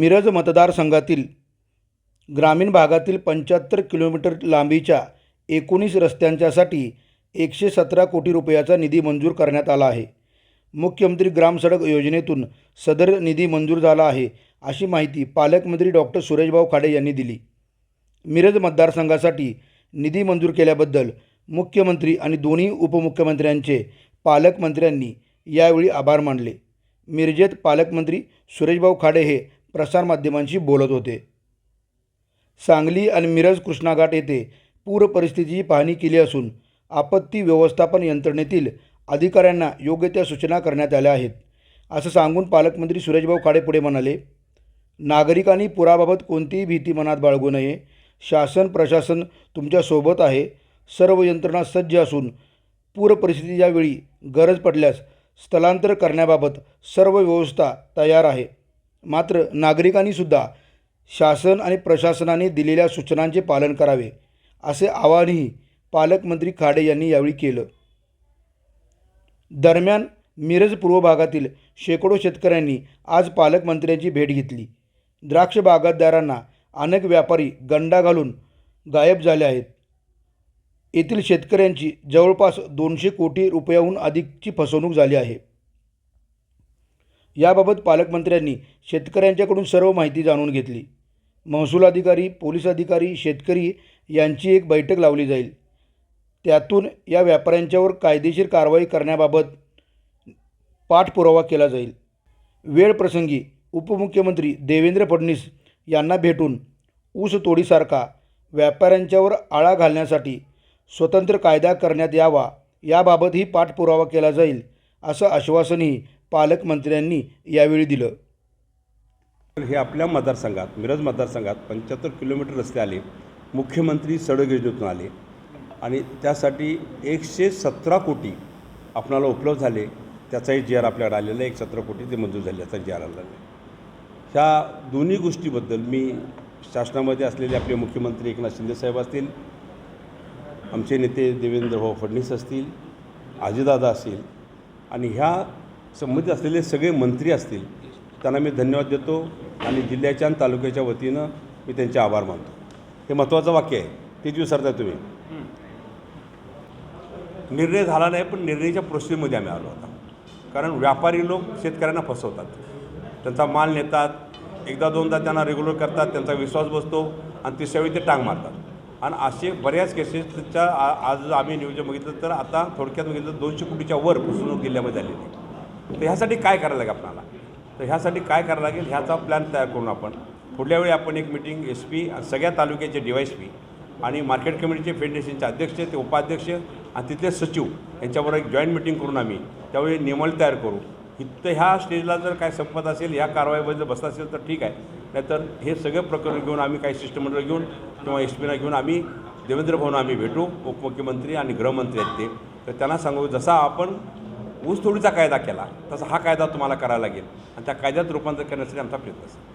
मिरज मतदारसंघातील ग्रामीण भागातील पंच्याहत्तर किलोमीटर लांबीच्या एकोणीस रस्त्यांच्यासाठी एकशे सतरा कोटी रुपयाचा निधी मंजूर करण्यात आला आहे. मुख्यमंत्री ग्रामसडक योजनेतून सदर निधी मंजूर झाला आहे अशी माहिती पालकमंत्री डॉक्टर सुरेशभाऊ खाडे यांनी दिली. मिरज मतदारसंघासाठी निधी मंजूर केल्याबद्दल मुख्यमंत्री आणि दोन्ही उपमुख्यमंत्र्यांचे पालकमंत्र्यांनी यावेळी आभार मानले. मिरजेत पालकमंत्री सुरेशभाऊ खाडे हे प्रसारमाध्यमांशी बोलत होते. सांगली आणि मिरज कृष्णाघाट येथे पूर परिस्थितीची पाहणी केली असून आपत्ती व्यवस्थापन यंत्रणेतील अधिकाऱ्यांना योग्य त्या सूचना करण्यात आल्या आहेत. असं सांगून पालकमंत्री सुरेशभाऊ खाडे पुढे म्हणाले नागरिकांनी पुराबाबत कोणतीही भीती मनात बाळगू नये. शासन प्रशासन तुमच्यासोबत आहे. सर्व यंत्रणा सज्ज असून पूर परिस्थितीच्या वेळी गरज पडल्यास स्थलांतर करण्याबाबत सर्व व्यवस्था तयार आहे. मात्र नागरिकांनीसुद्धा शासन आणि प्रशासनाने दिलेल्या सूचनांचे पालन करावे असे आवाहनही पालकमंत्री खाडे यांनी यावेळी केलं. दरम्यान मिरज पूर्व भागातील शेकडो शेतकऱ्यांनी आज पालकमंत्र्यांची भेट घेतली. द्राक्ष बागायतदारांना अनेक व्यापारी गंडा घालून गायब झाले आहेत. येथील शेतकऱ्यांची जवळपास दोनशे कोटी रुपयाहून अधिकची फसवणूक झाली आहे. याबाबत पालकमंत्र्यांनी शेतकऱ्यांच्याकडून सर्व माहिती जाणून घेतली. महसूल अधिकारी पोलीस अधिकारी शेतकरी यांची एक बैठक लावली जाईल. त्यातून या व्यापाऱ्यांच्यावर कायदेशीर कारवाई करण्याबाबत पाठपुरावा केला जाईल. वेळ प्रसंगी उपमुख्यमंत्री देवेंद्र फडणवीस यांना भेटून ऊसतोडीसारखा व्यापाऱ्यांच्यावर आळा घालण्यासाठी स्वतंत्र कायदा करण्यात यावा याबाबतही पाठपुरावा केला जाईल असं आश्वासनही पालकमंत्र्यांनी यावेळी दिलं. हे आपल्या मतदारसंघात मिरज मतदारसंघात पंच्याहत्तर किलोमीटर रस्ते आले. मुख्यमंत्री सडक योजनेतून आले. आणि त्यासाठी एकशे सतरा कोटी आपणाला उपलब्ध झाले. त्याचाही जी आर आपल्याकडे आलेला आहे एक सतरा कोटी ते मंजूर झाले त्याचा जी आर आलेला आहे ह्या दोन्ही गोष्टीबद्दल मी शासनामध्ये असलेले आपले मुख्यमंत्री एकनाथ शिंदेसाहेब असतील आमचे नेते देवेंद्र भाऊ फडणवीस असतील आजीदादा असतील आणि ह्या संबंधित असलेले सगळे मंत्री असतील त्यांना मी धन्यवाद देतो आणि जिल्ह्याच्या आणि तालुक्याच्या वतीनं मी त्यांचे आभार मानतो. हे महत्त्वाचं वाक्य आहे. तेच विसरताय तुम्ही. निर्णय झाला नाही पण निर्णयाच्या प्रोसेसमध्ये आम्ही आलो होता कारण व्यापारी लोक शेतकऱ्यांना फसवतात. त्यांचा माल नेतात एकदा दोनदा त्यांना रेग्युलर करतात त्यांचा विश्वास बसतो आणि तिसऱ्या वेळी ते टांग मारतात. आणि असे बऱ्याच केसेसच्या आज आम्ही नियोजन बघितलं तर आता थोडक्यात बघितलं दोनशे कोटीच्या वर फसवणूक जिल्ह्यामध्ये झालेली आहे. तर ह्यासाठी काय करायला लागेल आपल्याला? तर ह्यासाठी काय करायला लागेल? ह्याचा प्लॅन तयार करून आपण पुढल्या वेळी आपण एक मिटिंग एस पी सगळ्या तालुक्याचे डी वाय एस पी आणि मार्केट कमिटीचे फेडरेशनचे अध्यक्ष ते उपाध्यक्ष आणि तिथले सचिव यांच्याबरोबर एक जॉईंट मिटिंग करून आम्ही त्यावेळी नियमावली तयार करू. इथं ह्या स्टेजला जर काय संपत असेल ह्या कारवाईबद्दल बसत असेल तर ठीक आहे. नाहीतर हे सगळे प्रकरण घेऊन आम्ही काही शिष्टमंडळ घेऊन किंवा एस पीना घेऊन आम्ही देवेंद्र भवन आम्ही भेटू उपमुख्यमंत्री आणि गृहमंत्री आहेत ते. तर त्यांना सांगू जसा आपण ऊसतोडीचा कायदा केला तसा हा कायदा तुम्हाला करायला लागेल. आणि त्या कायद्यात रूपांतर करण्यासाठी आमचा प्रयत्न असेल.